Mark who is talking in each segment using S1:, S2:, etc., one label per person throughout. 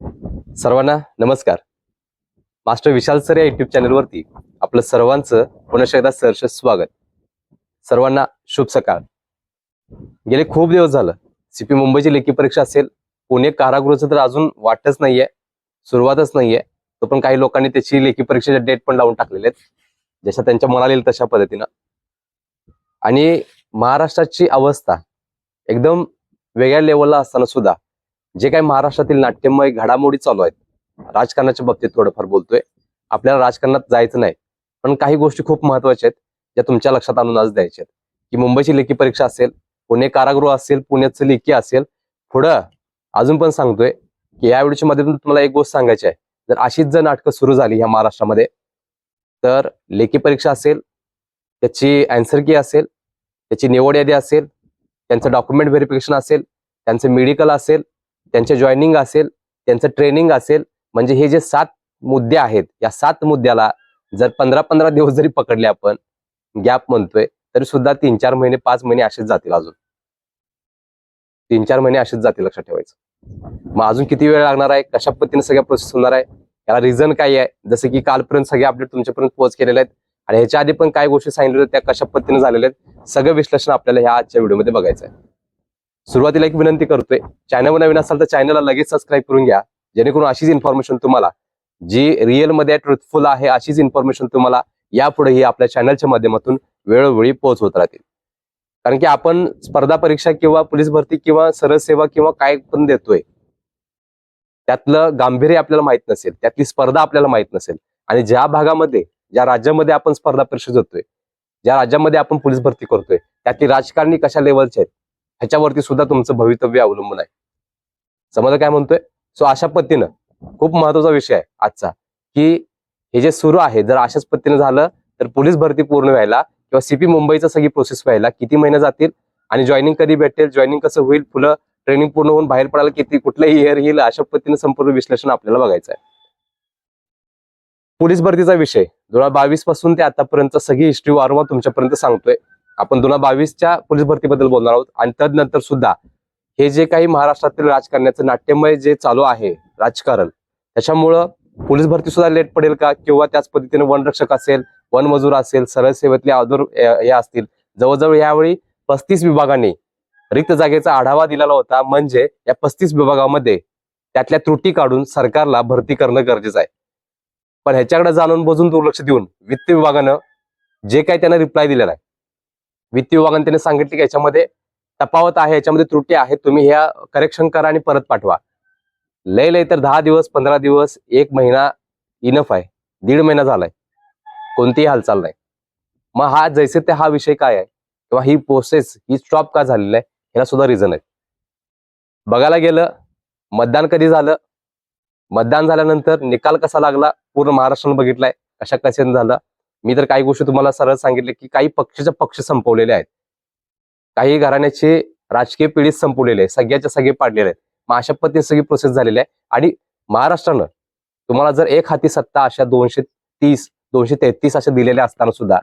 S1: सर्वांना नमस्कार. Master Vishal sir या युट्यूब चॅनलवरती आपलं सर्वांचं पुन्हा एकदा सहर्ष स्वागत. सर्वांना शुभ सकाळ. गेले खूप दिवस झालं. सीपी मुंबईची लेखी परीक्षा असेल पुणे कारागृहाचं तर अजून वाटच नाहीये सुरुवातच नाहीये. तो पण काही लोकांनी त्याची लेखी परीक्षेचे डेट पण लावून टाकलेले आहेत. जशा त्यांच्या मनाला येईल तशा पद्धतीनं. आणि महाराष्ट्राची अवस्था एकदम वेगळ्या लेवलला असताना सुद्धा जे काही महाराष्ट्रातील नाट्यमय घडामोडी चालू आहेत राजकारणाच्या बाबतीत थोडंफार बोलतोय. आपल्याला राजकारणात जायचं नाही. पण काही गोष्टी खूप महत्त्वाच्या आहेत ज्या तुमच्या लक्षात आणून आज द्यायच्या आहेत. की मुंबईची लेखी परीक्षा असेल पुणे कारागृह असेल पुण्याचं लेखी असेल पुढं अजून पण सांगतोय की या व्हिडिओच्या माध्यमातून तुम्हाला एक गोष्ट सांगायची आहे. जर अशीच जर नाटकं सुरू झाली ह्या महाराष्ट्रामध्ये तर लेखी परीक्षा असेल त्याची अँसर की असेल त्याची निवड यादी असेल त्यांचं डॉक्युमेंट व्हेरिफिकेशन असेल त्यांचं मेडिकल असेल त्यांचे जॉईनिंग असेल त्यांचं ट्रेनिंग असेल म्हणजे हे जे सात मुद्दे आहेत या सात मुद्द्याला जर पंधरा पंधरा दिवस जरी पकडले आपण गॅप म्हणतोय तरी सुद्धा तीन चार महिने पाच महिने असेच जातील अजून. तीन चार महिने असेच जातील लक्षात ठेवायचं. मग अजून किती वेळ लागणार आहे कशा पद्धतीने सगळ्या प्रोसेस होणार आहे याला रिझन काय आहे? जसं की कालपर्यंत सगळे अपडेट तुमच्यापर्यंत पोहोच केलेले आहेत आणि ह्याच्या आधी पण काय गोष्टी सांगितल्या त्या कशा पद्धतीने झालेल्या आहेत सगळं विश्लेषण आपल्याला ह्या आजच्या व्हिडिओमध्ये बघायचं आहे. सुरुवातीला एक विनंती करतोय. चॅनलवर नवीन असाल तर चॅनलला लगेच सबस्क्राईब करून घ्या. जेणेकरून अशीच इन्फॉर्मेशन तुम्हाला जी रिअलमध्ये ट्रुथफुल आहे अशीच इन्फॉर्मेशन तुम्हाला यापुढेही आपल्या चॅनलच्या माध्यमातून वेळोवेळी पोहोचवत राहतील. कारण की आपण स्पर्धा परीक्षा किंवा पोलीस भरती किंवा सरळ सेवा किंवा काय पण देतोय त्यातलं गांभीर्य आपल्याला माहीत नसेल त्यातली स्पर्धा आपल्याला माहीत नसेल. आणि ज्या भागामध्ये ज्या राज्यामध्ये आपण स्पर्धा परीक्षा देतोय ज्या राज्यामध्ये आपण पोलीस भरती करतोय त्यातली राजकारणी कशा लेवलचे आहेत ह्याच्यावरती सुद्धा तुमचं भवितव्य अवलंबून आहे. समजा काय म्हणतोय? सो अशा पद्धतीनं खूप महत्त्वाचा विषय आहे आजचा की हे जे सुरू आहे जर अशाच पद्धतीनं झालं तर पोलीस भरती पूर्ण व्हायला किंवा सीपी मुंबईचा सगळी प्रोसेस व्हायला किती महिने जातील आणि जॉईनिंग कधी भेटेल जॉईनिंग कसं होईल फुलं ट्रेनिंग पूर्ण होऊन बाहेर पडायला किती कुठलं इयर येईल अशा पद्धतीने संपूर्ण विश्लेषण आपल्याला बघायचं आहे. पोलीस भरतीचा विषय दोन हजार बावीसपासून ते आतापर्यंत सगळी हिस्ट्री वारंवार तुमच्यापर्यंत सांगतोय. आपण दोन हजार बावीसच्या पोलीस भरतीबद्दल बोलणार आहोत. आणि तदनंतर सुद्धा हे जे काही महाराष्ट्रातील राजकारणाचं नाट्यमय जे चालू आहे राजकारण त्याच्यामुळं पोलीस भरती सुद्धा लेट पडेल का? किंवा त्याच पद्धतीने वनरक्षक असेल वनमजूर असेल सरळ सेवेतले अदर हे असतील. जवळजवळ यावेळी पस्तीस विभागांनी रिक्त जागेचा आढावा दिलेला होता. म्हणजे या पस्तीस विभागामध्ये त्यातल्या त्रुटी काढून सरकारला भरती करणं गरजेचं आहे. पण ह्याच्याकडे जाणून बजून दुर्लक्ष देऊन वित्त विभागानं जे काही त्यांना रिप्लाय दिलेला आहे वित्त विभागाने त्यांनी सांगितले की याच्यामध्ये तफावत आहे याच्यामध्ये त्रुटी आहे तुम्ही ह्या करेक्शन करा आणि परत पाठवा. लय लय तर दहा दिवस पंधरा दिवस एक महिना इनफ आहे. दीड महिना झालाय. कोणतीही हालचाल नाही. मग हा जैसे ते हा विषय काय आहे? किंवा ही प्रोसेस ही स्टॉप का झालेली आहे? ह्याला सुद्धा रिझन आहे बघायला गेलं मतदान कधी झालं? मतदान झाल्यानंतर निकाल कसा लागला? पूर्ण महाराष्ट्रानं बघितलाय. कशा कशाने झालं? मी तर काही गोष्टी तुम्हाला सरळ सांगितले की काही पक्षाचे पक्ष संपवलेले आहेत. काही घराण्याचे राजकीय पिढीत संपवलेले आहे सगळ्याच्या सगळे पाडलेले आहेत. मग अशा पद्धतीने सगळी प्रोसेस झालेली आहे. आणि महाराष्ट्रानं तुम्हाला जर एक हाती सत्ता अशा दोनशे तीस दोनशे तेहतीस अशा दिलेल्या असताना सुद्धा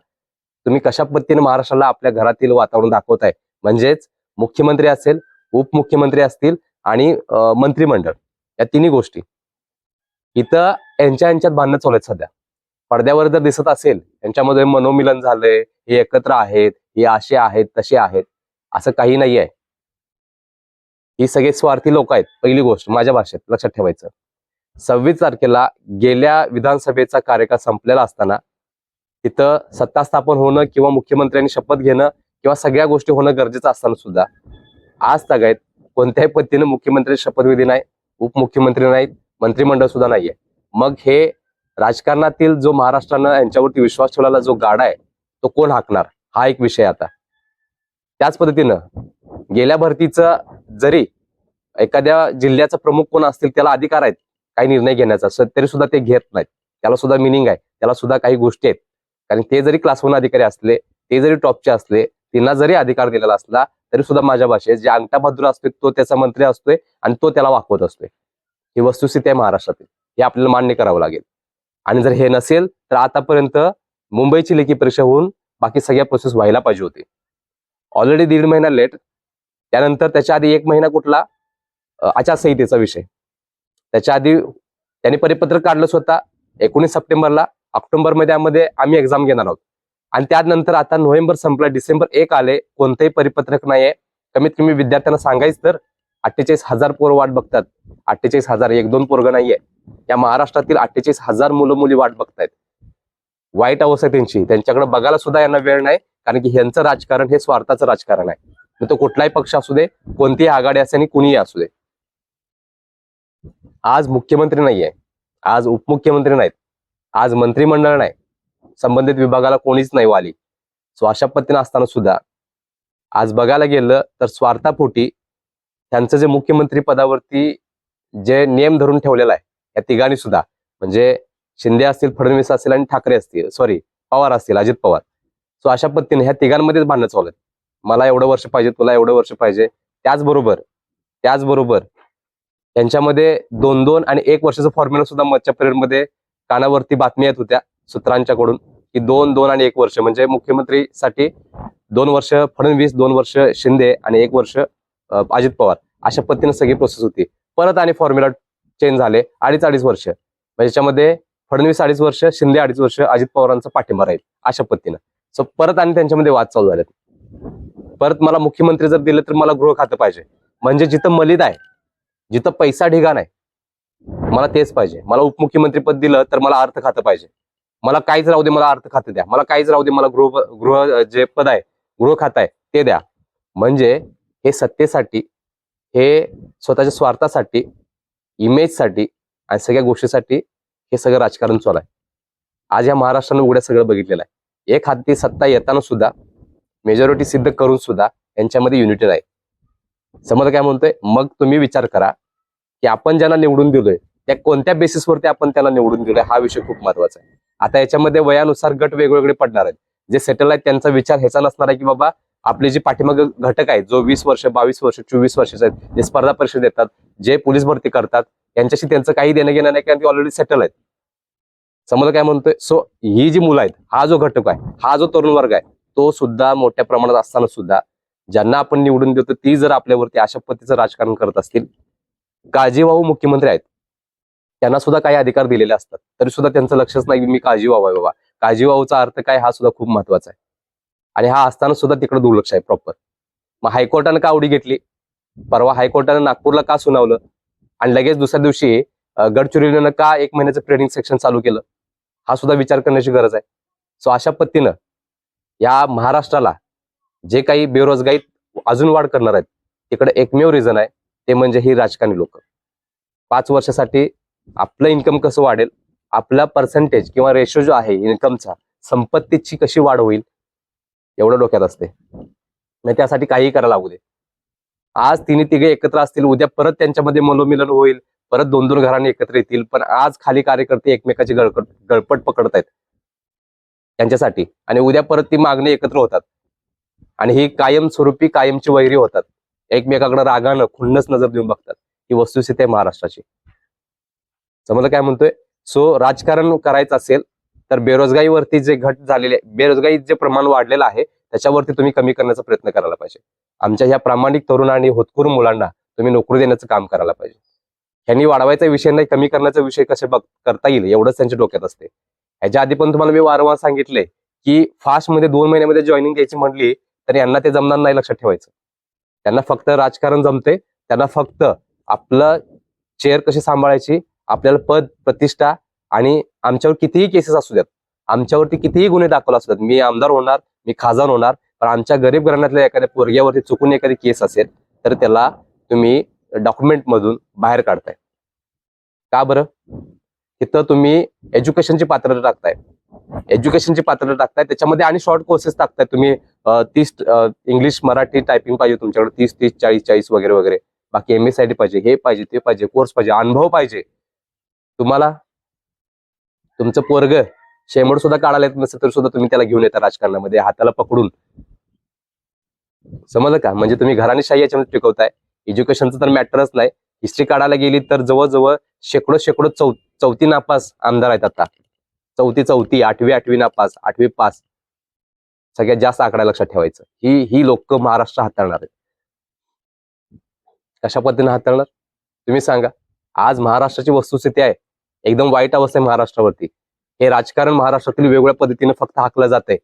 S1: तुम्ही कशा पद्धतीने महाराष्ट्राला आपल्या घरातील वातावरण दाखवताय म्हणजेच मुख्यमंत्री असेल उपमुख्यमंत्री असतील आणि मंत्रिमंडळ. या तिन्ही गोष्टी. इथं यांच्या यांच्यात भांडणं चालू आहेत सध्या. पडद्यावर जर दिसत असेल यांच्यामध्ये मनोमिलन झालंय हे एकत्र आहेत हे असे आहेत तसे आहेत असं काही नाही आहे ही सगळे स्वार्थी लोक आहेत पहिली गोष्ट माझ्या भाषेत लक्षात ठेवायचं. सव्वीस तारखेला गेल्या विधानसभेचा कार्यकाळ संपलेला असताना तिथं सत्ता स्थापन होणं किंवा मुख्यमंत्र्यांनी शपथ घेणं किंवा सगळ्या गोष्टी होणं गरजेचं असताना सुद्धा आज तगायत कोणत्याही पद्धतीने मुख्यमंत्री शपथविधी नाही उपमुख्यमंत्री नाहीत मंत्रिमंडळ सुद्धा नाहीये. मग हे राजकारणातील जो महाराष्ट्रानं यांच्यावरती विश्वास ठेवलेला जो गाडा आहे तो कोण हाकणार? हा एक विषय आता. त्याच पद्धतीनं गेल्या भरतीचं जरी एखाद्या जिल्ह्याचा प्रमुख कोण असतील त्याला अधिकार आहेत काही निर्णय घेण्याचा तरी सुद्धा ते घेत नाहीत. त्याला सुद्धा मिनिंग आहे त्याला सुद्धा काही गोष्टी आहेत. कारण ते जरी क्लास वन अधिकारी असले ते जरी टॉपचे असले त्यांना जरी अधिकार दिलेला असला तरी सुद्धा माझ्या भाषेत जे अंगठा भद्र असतोय तो त्याचा मंत्री असतोय आणि तो त्याला वाकवत असतोय. ही वस्तुस्थिती आहे महाराष्ट्रातील. हे आपल्याला मान्य करावं लागेल. आणि जर हे नसेल तर आतापर्यंत मुंबईची लेखी परीक्षा होऊन बाकी सगळ्या प्रोसेस व्हायला पाहिजे होती. ऑलरेडी दीड महिना लेट त्यानंतर त्याच्या आधी एक महिना कुठला? आचारसंहितेचा विषय. त्याच्या आधी त्यांनी परिपत्रक काढलं स्वतः. एकोणीस सप्टेंबरला ऑक्टोबरमध्ये त्यामध्ये आम्ही एक्झाम घेणार आहोत. आणि त्यानंतर आता नोव्हेंबर संपला डिसेंबर एक आले कोणतंही परिपत्रक नाहीये. कमीत कमी विद्यार्थ्यांना सांगायचं तर अठ्ठेचाळीस हजार पोरं वाट बघतात. अठ्ठेचाळीस हजार एक दोन पोरग नाहीये. या महाराष्ट्रातील अठ्ठेचाळीस हजार मुलं मुली वाट बघतायत. वाईट अवस्था त्यांची. त्यांच्याकडे बघायला सुद्धा यांना वेळ नाही कारण की ह्यांचं राजकारण हे स्वार्थाचं राजकारण आहे. मग तो कुठलाही पक्ष असू दे कोणतीही आघाडी असे आणि कुणीही असू दे. आज मुख्यमंत्री नाहीये. आज उपमुख्यमंत्री नाहीत. आज मंत्रिमंडळ नाही. संबंधित विभागाला कोणीच नाही वाली. सो अशा असताना सुद्धा. आज बघायला गेलं तर स्वार्थापोटी त्यांचं जे मुख्यमंत्री पदावरती जे नियम धरून ठेवलेला आहे या तिघांनी सुद्धा म्हणजे शिंदे असतील फडणवीस असतील आणि ठाकरे असतील सॉरी पवार असतील अजित पवार. सो अशा पद्धतीने ह्या तिघांमध्येच भांडणं चालू आहेत. मला एवढं वर्ष पाहिजे तुला एवढं वर्ष पाहिजे. त्याचबरोबर त्याचबरोबर त्यांच्यामध्ये दोन दोन आणि एक वर्षाचं फॉर्म्युला सुद्धा मधच्या पिरियडमध्ये कानावरती बातमी येत होत्या सूत्रांच्याकडून की दोन दोन आणि एक वर्ष. म्हणजे मुख्यमंत्रीसाठी दोन वर्ष फडणवीस दोन वर्ष शिंदे आणि एक वर्ष अजित पवार. अशा पद्धतीने सगळी प्रोसेस होती. परत आणि फॉर्म्युला चेंज झाले अडीच अडीच वर्ष. म्हणजे याच्यामध्ये फडणवीस अडीच वर्ष शिंदे अडीच वर्ष अजित पवारांचा पाठिंबा राहील अशा पद्धतीनं. सो परत आणि त्यांच्यामध्ये वाद चालू झालेत. परत मला मुख्यमंत्री जर दिले तर मला गृह खातं पाहिजे. म्हणजे जिथं मलिद आहे जिथं पैसा ढिगाण आहे मला तेच पाहिजे. मला उपमुख्यमंत्री पद दिलं तर मला अर्थ खातं पाहिजे. मला काहीच राहू दे मला अर्थ खातं द्या. मला काहीच राहू दे मला गृह गृह जे पद आहे गृह खातं आहे ते द्या. म्हणजे हे सत्तेसाठी हे स्वतःच्या स्वार्थासाठी इमेजसाठी आणि सगळ्या गोष्टीसाठी हे सगळं राजकारण चालू आहे. आज या महाराष्ट्रानं उघड्या सगळं बघितलेलं आहे. एक हाती सत्ता येताना सुद्धा मेजॉरिटी सिद्ध करून सुद्धा यांच्यामध्ये युनिटी आहे समज काय म्हणतोय? मग तुम्ही विचार करा की आपण ज्यांना निवडून दिलोय त्या कोणत्या बेसिसवरती आपण त्याला निवडून दिलोय हा विषय खूप महत्त्वाचा आहे. आता याच्यामध्ये वयानुसार गट वेगवेगळे पडणार आहेत. जे सेटल आहेत त्यांचा विचार ह्याचा नसणार आहे की बाबा आपले जे पाठीमाग घटक आहेत जो वीस वर्ष बावीस वर्ष चोवीस वर्षाचे आहेत जे स्पर्धा परीक्षा देतात जे पोलीस भरती करतात यांच्याशी त्यांचं काही देणं घेणं नाही कारण ते ऑलरेडी सेटल आहेत. समजा काय म्हणतोय? सो ही जी मुलं आहेत हा जो घटक आहे हा जो तरुण वर्ग आहे तो सुद्धा मोठ्या प्रमाणात असताना सुद्धा ज्यांना आपण निवडून देतो ती जर आपल्यावरती अशा पद्धतीचं राजकारण करत असतील काळजीवाहू मुख्यमंत्री आहेत त्यांना सुद्धा काही अधिकार दिलेले असतात तरी सुद्धा त्यांचं लक्षच नाही मी काळजीवाहू आहे बाबा. काळजीवाहूचा अर्थ काय हा सुद्धा खूप महत्त्वाचा आहे. आणि हा असताना सुद्धा तिकडे दुर्लक्ष आहे प्रॉपर मग हायकोर्टानं का उडी घेतली? परवा हायकोर्टानं नागपूरला का सुनावलं? आणि लगेच दुसऱ्या दिवशी गडचिरोलीनं का एक महिन्याचं ट्रेनिंग सेक्शन चालू केलं? हा सुद्धा विचार करण्याची गरज आहे. सो अशा पद्धतीनं या महाराष्ट्राला जे काही बेरोजगारीत अजून वाढ करणार आहेत तिकडे एकमेव रिझन आहे ते म्हणजे ही राजकारणी लोक. पाच वर्षासाठी आपलं इन्कम कसं वाढेल? आपला पर्सेंटेज किंवा रेशो जो आहे इन्कमचा संपत्तीची कशी वाढ होईल? एवढं डोक्यात असते. नाही त्यासाठी काहीही करायला लागू दे. आज तिन्ही तिघे एकत्र असतील उद्या परत त्यांच्यामध्ये मनोमिलन होईल परत दोन दोन घरांनी एकत्र येतील पण आज खाली कार्यकर्ते एकमेकाची गळकट गळपट पकडत आहेत त्यांच्यासाठी. आणि उद्या परत ती मागणी एकत्र होतात. आणि ही कायमस्वरूपी कायमची वैरी होतात. एकमेकाकडे रागानं खुन्नस नजर देऊन बघतात. ही वस्तुस्थिती आहे महाराष्ट्राची. समजलं काय म्हणतोय? सो राजकारण करायचं असेल तर बेरोजगारीवरती जे घट झालेले बेरोजगारी जे प्रमाण वाढलेलं आहे त्याच्यावरती तुम्ही कमी करण्याचा प्रयत्न करायला पाहिजे. आमच्या ह्या प्रामाणिक तरुण आणि होतकुर मुलांना तुम्ही नोकरी देण्याचं काम करायला पाहिजे. ह्यांनी वाढवायचा विषय नाही कमी करण्याचा विषय कसे बघ करता येईल एवढंच त्यांच्या डोक्यात असते. ह्याच्या आधी पण तुम्हाला मी वारंवार सांगितले की फास्टमध्ये दोन महिन्यामध्ये जॉईनिंग द्यायची म्हटली तर यांना ते जमणार नाही लक्षात ठेवायचं. त्यांना फक्त राजकारण जमते त्यांना फक्त आपलं चेअर कशी सांभाळायची आपल्याला पद प्रतिष्ठा आणि आमच्यावर कितीही केसेस असू द्यात आमच्यावरती कितीही गुन्हे दाखल असू द्यात मी आमदार होणार मी खासदार होणार पण आमच्या गरीब घराण्यातल्या एखाद्या पोरग्यावरती चुकून एखादी केस असेल तर त्याला तुम्ही डॉक्युमेंट मधून बाहेर काढताय. का बरं? तिथं तुम्ही एज्युकेशनची पात्रता टाकताय. एज्युकेशनची पात्रता टाकताय त्याच्यामध्ये आणि शॉर्ट कोर्सेस टाकताय तुम्ही. तीस इंग्लिश मराठी टायपिंग पाहिजे तुमच्याकडे तीस तीस चाळीस चाळीस वगैरे वगैरे. बाकी एम एस आय पाहिजे हे पाहिजे ते पाहिजे कोर्स पाहिजे अनुभव पाहिजे. तुम्हाला तुमचं पोरग शेमड सुद्धा काढायला येत नसेल तरी सुद्धा तुम्ही त्याला घेऊन येता राजकारणामध्ये हाताला पकडून. समजलं का? म्हणजे तुम्ही घराणेशाही याच्यामध्ये टिकवताय. एज्युकेशनचं तर मॅटरच नाही. हिस्ट्री काढायला गेली तर जवळजवळ शेकडो शेकडो चौ चौथी नापास आमदार आहेत आता. चौथी चौथी आठवी आठवी नापास आठवी पास. सगळ्यात जास्त आकडा लक्षात ठेवायचं. ही ही लोक महाराष्ट्र हाताळणार आहेत. कशा पद्धतीने हाताळणार? तुम्ही सांगा. आज महाराष्ट्राची वस्तुस्थिती आहे. एकदम वाईट अवस्था आहे महाराष्ट्रावरती. हे राजकारण महाराष्ट्रातील वेगवेगळ्या पद्धतीने फक्त हाकलं जाते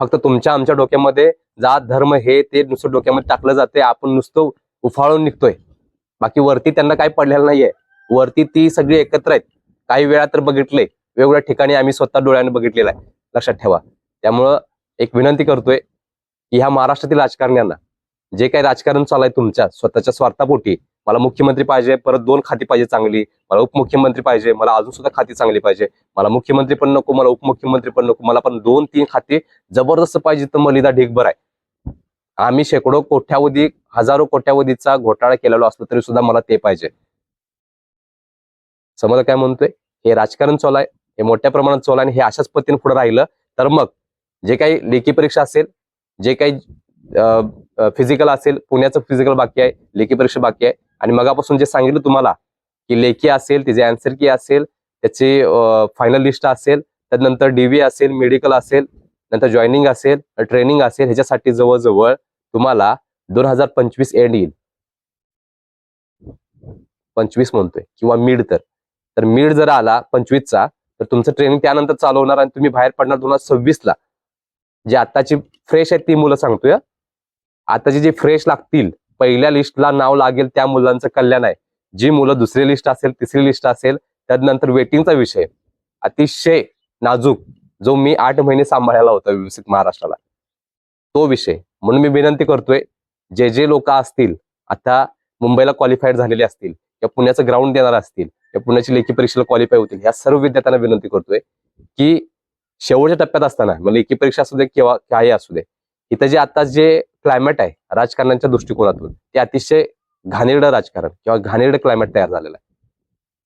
S1: फक्त तुमच्या आमच्या डोक्यामध्ये जात धर्म हे ते नुसतं डोक्यामध्ये टाकलं जाते आपण नुसतं उफाळून निघतोय. बाकी वरती त्यांना काही पडलेलं नाहीये. वरती ती सगळी एकत्र आहेत. काही वेळा तर बघितले वेगवेगळ्या ठिकाणी आम्ही स्वतः डोळ्याने बघितलेलं आहे. लक्षात ठेवा. त्यामुळं एक विनंती करतोय की ह्या महाराष्ट्रातील राजकारण्यांना जे काही राजकारण चालू आहे तुमच्या स्वतःच्या स्वार्थापोटी मला मुख्यमंत्री पाहिजे परत दोन खाती पाहिजे चांगली. मला उपमुख्यमंत्री पाहिजे मला अजून सुद्धा खाती चांगली पाहिजे. मला मुख्यमंत्री पण नको मला उपमुख्यमंत्री पण नको मला पण दोन तीन खाती जबरदस्त पाहिजे तर मलिदा ढीकभर आहे. आम्ही शेकडो कोट्यावधी हजारो कोट्यावधीचा घोटाळा केलेलो असलो तरी सुद्धा मला ते पाहिजे. समजा काय म्हणतोय? हे राजकारण चालू आहे हे मोठ्या प्रमाणात चालू आहे आणि हे अशाच पद्धतीने पुढे राहिलं तर मग जे काही लेखी परीक्षा असेल जे काही फिजिकल असेल पुण्याचं फिजिकल बाकी आहे लेखी परीक्षा बाकी आहे आणि मगापासून जे सांगितलं तुम्हाला की लेखी असेल तिचे अँसर की असेल त्याची फायनल लिस्ट असेल त्यानंतर डीव्ही असेल मेडिकल असेल नंतर जॉईनिंग असेल ट्रेनिंग असेल ह्याच्यासाठी जवळजवळ तुम्हाला दोन हजार पंचवीस एंड येईल. पंचवीस म्हणतोय किंवा मिड तर. तर मिड जर आला पंचवीसचा तर तुमचं ट्रेनिंग त्यानंतर चालू होणार आणि तुम्ही बाहेर पडणार दोन हजार सव्वीस ला. जे आताची फ्रेश आहेत ती मुलं सांगतोय आताची जी फ्रेश लागतील पहिल्या लिस्टला नाव लागेल त्या मुलांचं कल्याण आहे. जी मुलं दुसरी लिस्ट असेल तिसरी लिस्ट असेल त्यानंतर वेटिंगचा विषय. अतिशय नाजूक जो मी आठ महिने सांभाळायला होता विकसित महाराष्ट्राला. तो विषय. म्हणून मी विनंती करतोय जे जे लोक असतील आता मुंबईला क्वालिफाईड झालेले असतील या पुण्याचं ग्राउंड देणार असतील या पुण्याची लेखी परीक्षेला क्वालिफाय होतील या सर्व विद्यार्थ्यांना विनंती करतोय की शेवटच्या टप्प्यात असताना मग लेखी परीक्षा असू दे किंवा काही असू दे इथं जे आता जे क्लायमेट आहे राजकारणाच्या दृष्टिकोनातून. ते अतिशय घाणेरडं राजकारण किंवा घाणेरडं क्लायमेट तयार झालेलं आहे.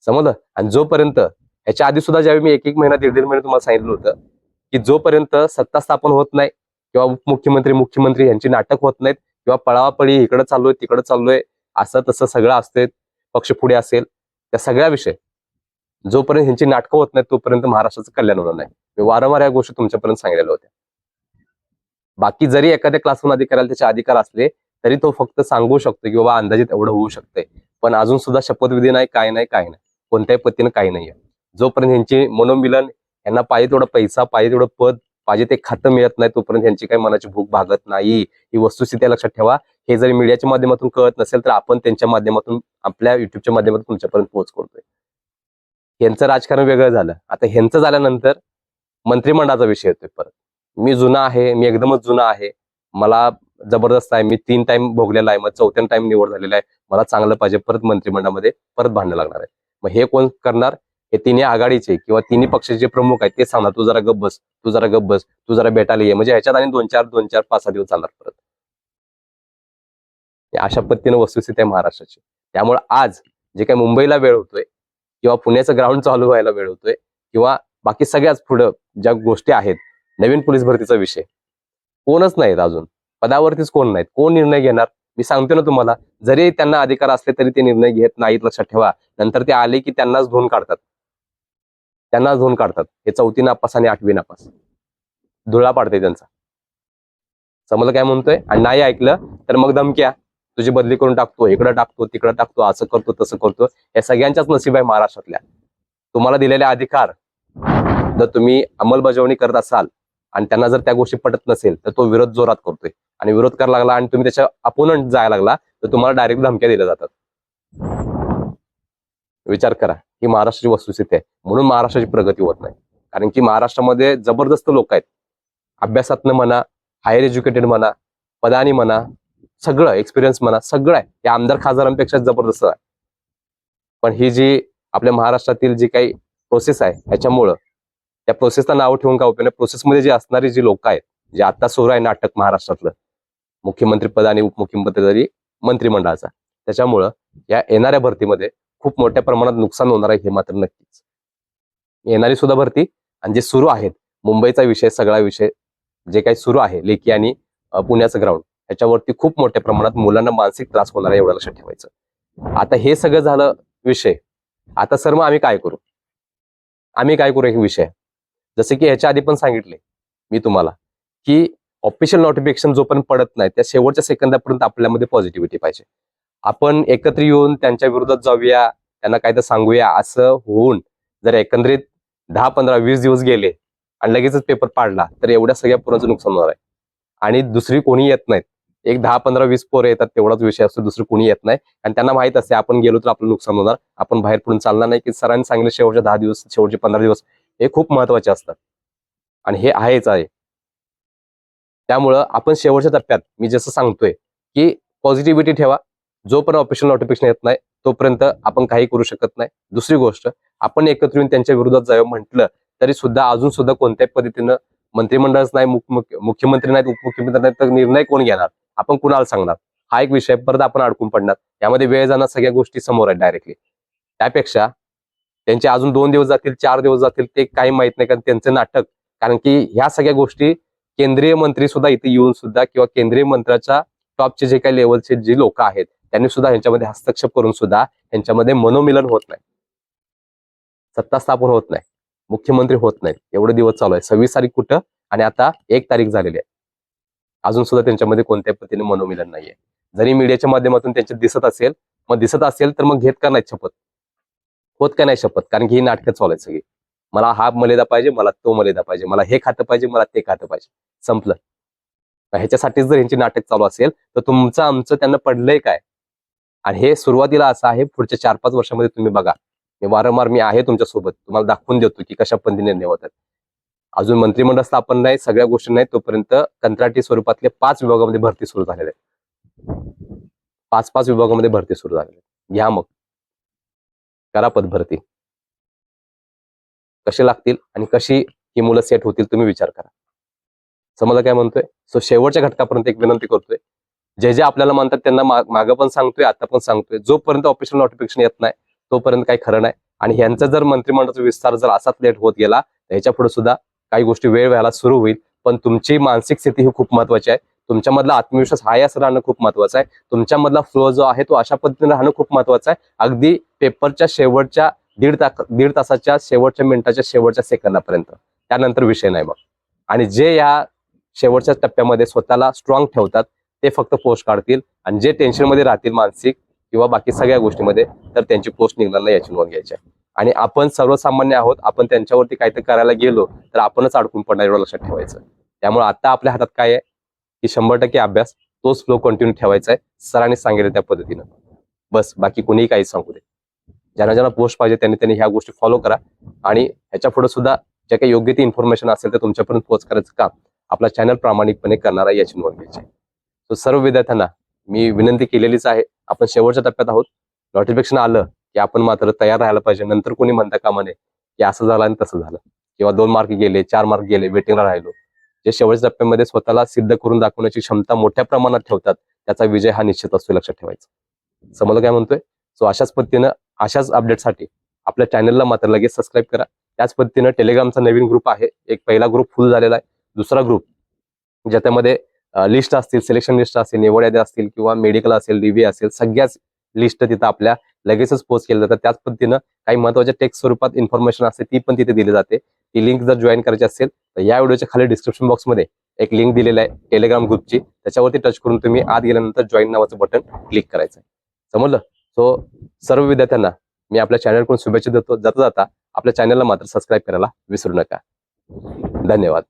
S1: समजलं? आणि जोपर्यंत याच्या आधी सुद्धा ज्यावेळी मी एक एक महिना दीड दीड महिने तुम्हाला सांगितलं होतं की जोपर्यंत सत्ता स्थापन होत नाही किंवा उपमुख्यमंत्री मुख्यमंत्री यांची नाटक होत नाहीत किंवा पळावापळी इकडं चाललोय तिकडे चाललोय असं तसं सगळं असतंय पक्ष पुढे असेल त्या सगळ्या विषय जोपर्यंत ह्यांची नाटकं होत नाहीत तोपर्यंत महाराष्ट्राचं कल्याण होणार नाही. मी वारंवार या गोष्टी तुमच्यापर्यंत सांगितलेल्या होत्या. बाकी जरी एखाद्या क्लासरूम अधिकाऱ्याला त्याचे अधिकार असले तरी तो फक्त सांगू शकतो की बाबा अंदाजित एवढं होऊ शकतंय. पण अजून सुद्धा शपथविधी नाही काय नाही काय नाही. कोणत्याही पद्धतीनं काही नाहीये. जोपर्यंत यांची मनोमिलन यांना पाहिजे तेवढा पैसा पाहिजे तेवढं पद पाहिजे ते खातं मिळत नाही तोपर्यंत यांची काही मनाची भूक भागत नाही. ही वस्तुस्थिती लक्षात ठेवा. हे जरी मीडियाच्या माध्यमातून कळत नसेल तर आपण त्यांच्या माध्यमातून आपल्या युट्यूबच्या माध्यमातून तुमच्यापर्यंत पोहोच करतोय यांचं राजकारण वेगळं झालं. आता ह्यांचं झाल्यानंतर मंत्रिमंडळाचा विषय येतोय परत. मी जुना आहे मी एकदमच जुना आहे. मला जबरदस्त आहे. मी तीन टाइम भोगलेला आहे. मग चौथ्या टाइम निवड झालेला आहे. मला चांगलं पाहिजे. परत मंत्रिमंडळामध्ये परत भांडणं लागणार आहे. मग हे कोण करणार? हे तिन्ही आघाडीचे किंवा तिन्ही पक्षाचे प्रमुख आहेत ते सांगणार तू जरा गप बस. तू जरा गप बस. तू जरा भेटायला ये. म्हणजे ह्याच्यात आणि दोन चार दोन चार पाच सहा दिवस चालणार परत. अशा पद्धतीनं वस्तुस्थिती आहे महाराष्ट्राची. त्यामुळे आज जे काही मुंबईला वेळ होतोय किंवा पुण्याचं ग्राउंड चालू व्हायला वेळ होतोय किंवा बाकी सगळ्याच पुढं ज्या गोष्टी आहेत नवीन पोलीस भरतीचा विषय. कोणच नाहीत अजून. पदावरतीच कोण नाहीत? कोण निर्णय घेणार? मी सांगतो ना तुम्हाला जरी त्यांना अधिकार असले तरी ते निर्णय घेत नाहीत लक्षात ठेवा. नंतर ते आले की त्यांनाच धुवून काढतात. त्यांनाच धुवून काढतात. हे चौथी नापास आणि आठवी नापास. धुळा पाडते त्यांचा. समजलं काय म्हणतोय? आणि नाही ऐकलं तर मग धमक्या. तुझी बदली करून टाकतो इकडं टाकतो तिकडं टाकतो असं करतो तसं करतो. या सगळ्यांच्याच नसीब आहे महाराष्ट्रातल्या. तुम्हाला दिलेले अधिकार जर तुम्ही अंमलबजावणी करत असाल आणि त्यांना जर त्या गोष्टी पटत नसेल तर तो विरोध जोरात करतोय. आणि विरोध करायला लागला आणि तुम्ही त्याच्या अपोनंट जायला लागला तर तुम्हाला डायरेक्ट धमक्या दिल्या जातात. विचार करा ही महाराष्ट्राची वस्तुस्थिती आहे. म्हणून महाराष्ट्राची प्रगती होत नाही. कारण की महाराष्ट्रामध्ये जबरदस्त लोक आहेत. अभ्यासातनं म्हणा हायर एज्युकेटेड म्हणा पदानी म्हणा सगळं एक्सपिरियन्स म्हणा सगळं आहे. या आमदार खासदारांपेक्षा जबरदस्त आहे. पण ही जी आपल्या महाराष्ट्रातील जी काही प्रोसेस आहे ह्याच्यामुळं त्या प्रोसेसला नाव ठेवून का उपयोग प्रोसेसमध्ये जे असणारी जी लोक आहेत जे आता सुरू आहे नाटक महाराष्ट्रातलं मुख्यमंत्री पद आणि उपमुख्यमंत्री मंत्रिमंडळाचा त्याच्यामुळं या येणाऱ्या भरतीमध्ये खूप मोठ्या प्रमाणात नुकसान होणार आहे हे मात्र नक्कीच. येणारी सुद्धा भरती आणि जे सुरू आहेत मुंबईचा विषय सगळा विषय जे काही सुरू आहे लेखी आणि पुण्याचं ग्राउंड याच्यावरती खूप मोठ्या प्रमाणात मुलांना मानसिक त्रास होणार आहे एवढं लक्षात ठेवायचं. आता हे सगळं झालं विषय. आता सर मग आम्ही काय करू? आम्ही काय करू एक विषय? जसं की ह्याच्या आधी पण सांगितले मी तुम्हाला की ऑफिशियल नोटिफिकेशन जो पण पडत नाही त्या शेवटच्या सेकंदापर्यंत आपल्यामध्ये पॉझिटिव्हिटी पाहिजे. आपण एकत्र येऊन त्यांच्या विरोधात जाऊया त्यांना काय तर सांगूया असं होऊन जर एकंदरीत दहा पंधरा वीस दिवस गेले आणि लगेचच पेपर पाडला तर एवढ्या सगळ्या पोरांचं नुकसान होणार आहे. आणि दुसरी कोणी येत नाहीत. एक दहा पंधरा वीस पोरं येतात तेवढाच विषय असतो दुसरं कोणी येत नाही. आणि त्यांना माहीत असते आपण गेलो तर आपलं नुकसान होणार. आपण बाहेर पडून चालणार नाही की सरांनी सांगितलं शेवटचे दहा दिवस शेवटचे पंधरा दिवस. हे खूप महत्त्वाचे असतात. आणि हे आहेच आहे. त्यामुळं आपण शेवटच्या टप्प्यात मी जसं सांगतोय की पॉझिटिव्हिटी ठेवा. जोपर्यंत ऑफिशियल नोटिफिकेशन येत नाही तोपर्यंत आपण काही करू शकत नाही. दुसरी गोष्ट आपण एकत्र येऊन त्यांच्या विरोधात जावं म्हटलं तरी सुद्धा अजून सुद्धा कोणत्याही पद्धतीनं मंत्रिमंडळच नाही मुख्य- मुख्य- मुख्यमंत्री नाहीत उपमुख्यमंत्री नाहीत तर निर्णय कोण घेणार? आपण कुणाला सांगणार? हा एक विषय परत आपण अडकून पडणार. यामध्ये वेळ जाणार सगळ्या गोष्टी समोर आहेत डायरेक्टली त्यापेक्षा त्यांचे अजून दोन दिवस जातील चार दिवस जातील ते काही माहीत नाही कारण त्यांचं नाटक. कारण की ह्या सगळ्या गोष्टी केंद्रीय मंत्री सुद्धा इथे येऊन सुद्धा किंवा केंद्रीय मंत्र्याच्या टॉपचे जे काही लेवलचे जे लोक आहेत त्यांनी सुद्धा ह्यांच्यामध्ये हस्तक्षेप करून सुद्धा त्यांच्यामध्ये मनोमिलन होत नाही. सत्ता स्थापन होत नाही. मुख्यमंत्री होत नाही. एवढे दिवस चालू आहे. सव्वीस तारीख कुठं? आणि आता एक तारीख झालेली आहे. अजून सुद्धा त्यांच्यामध्ये कोणत्याही पद्धतीने मनोमिलन नाहीये. जरी मीडियाच्या माध्यमातून त्यांचे दिसत असेल मग दिसत असेल तर मग घेत का नाही शपथ? होत का नाही शपथ? कारण की ही नाटकं चालू आहेत सगळी. मला हा मलेदा पाहिजे मला तो मलेदा पाहिजे मला हे खातं पाहिजे मला ते खातं पाहिजे. संपलं. ह्याच्यासाठीच जर यांची नाटक चालू असेल तर तुमचं आमचं त्यांना पडलंय काय? आणि हे सुरुवातीला असं आहे पुढच्या चार पाच वर्षामध्ये तुम्ही बघा. मी वारंवार मी आहे तुमच्यासोबत तुम्हाला दाखवून देतो की कशा पद्धतीने निर्णय होतात. अजून मंत्रिमंडळ स्थापन नाही सगळ्या गोष्टी नाही तोपर्यंत कंत्राटी स्वरूपातले पाच विभागामध्ये भरती सुरू झालेले आहे पाच पाच विभागामध्ये भरती सुरू झालेली आहे घ्या मग. करा पदभरती. कसे कशी लागतील आणि कशी ही मुलं सेट होतील तुम्ही विचार करा. समजा काय म्हणतोय? सो शेवटच्या घटकापर्यंत एक विनंती करतोय. जे जे आपल्याला म्हणतात त्यांना मागं पण सांगतोय आता पण सांगतोय. जोपर्यंत ऑफिशियल नोटिफिकेशन येत नाही तोपर्यंत काही खरं नाही. आणि यांचा जर मंत्रिमंडळाचा विस्तार जर असाच लेट होत गेला तर ह्याच्या पुढे सुद्धा काही गोष्टी वेळ व्हायला सुरू होईल. पण तुमची मानसिक स्थिती ही खूप महत्वाची आहे. तुमच्यामधला आत्मविश्वास हा असं राहणं खूप महत्वाचं आहे. तुमच्यामधला फ्लो जो आहे तो अशा पद्धतीने राहणं खूप महत्वाचं आहे. अगदी पेपरच्या शेवटच्या दीड ता दीड तासाच्या शेवटच्या मिनिटाच्या शेवटच्या सेकंदापर्यंत. त्यानंतर विषय नाही मग आणि जे या शेवटच्या टप्प्यामध्ये स्वतःला स्ट्रॉंग ठेवतात ते फक्त पोस्ट काढतील आणि जे टेन्शनमध्ये राहतील मानसिक किंवा बाकी सगळ्या गोष्टीमध्ये तर त्यांची पोस्ट निघणार नाही याची नोंद घ्यायची आहे. आणि आपण सर्वसामान्य आहोत आपण त्यांच्यावरती काहीतरी करायला गेलो तर आपणच अडकून पडणार एवढं लक्षात ठेवायचं. त्यामुळे आता आपल्या हातात काय आहे? की शंभर टक्के अभ्यास तोच फ्लो कंटिन्यू ठेवायचा आहे सरांनी सांगितलं त्या पद्धतीनं. बस बाकी कोणीही काही सांगू दे. ज्यांना ज्यांना पोस्ट पाहिजे त्यांनी त्यांनी ह्या गोष्टी फॉलो करा आणि ह्याच्या पुढे सुद्धा जे काही योग्य ती इन्फॉर्मेशन असेल तर तुमच्यापर्यंत पोहोच करायचं काम आपला चॅनल प्रामाणिकपणे करणार आहे याची नोंद घ्यायची सो सर्व विद्यार्थ्यांना मी विनंती केलेलीच आहे आपण शेवटच्या टप्प्यात आहोत. नोटिफिकेशन आलं की आपण मात्र तयार राहायला पाहिजे नंतर कोणी म्हणता कामा नये की असं झालं आणि तसं झालं. किंवा दोन मार्क गेले चार मार्क गेले वेटिंगला राहिलो. जे शेवटच्या टप्प्यामध्ये स्वतःला सिद्ध करून दाखवण्याची क्षमता मोठ्या प्रमाणात ठेवतात त्याचा विजय हा निश्चित असतो लक्षात ठेवायचा. समजलं काय म्हणतोय? सो अशाच पद्धतीनं अशाच अपडेटसाठी आपल्या चॅनलला मात्र लगेच सबस्क्राईब करा. त्याच पद्धतीनं टेलिग्रामचा नवीन ग्रुप आहे. एक पहिला ग्रुप फुल झालेला आहे. दुसरा ग्रुप ज्याच्यामध्ये लिस्ट असतील सिलेक्शन लिस्ट असतील निवड याद्या असतील किंवा मेडिकल असेल डीबी असेल सगळ्याच लिस्ट तिथं आपल्या लगेचच पोस्ट केलं जातं. त्याच पद्धतीनं काही महत्त्वाच्या टेक्स्ट स्वरूपात इन्फॉर्मेशन असते ती पण तिथे दिली जाते. ती लिंक जर जॉईन करायची असेल तर या व्हिडिओच्या खाली डिस्क्रिप्शन बॉक्समध्ये एक लिंक दिलेली आहे टेलिग्राम ग्रुपची त्याच्यावरती टच करून तुम्ही आत गेल्यानंतर जॉईन नावाचं बटन क्लिक करायचं आहे. समजलं? सो सर्व विद्यार्थ्यांना मी आपल्या चॅनलकडून शुभेच्छा देतो. जाता जाता आपल्या चॅनलला मात्र सबस्क्राईब करायला विसरू नका. धन्यवाद.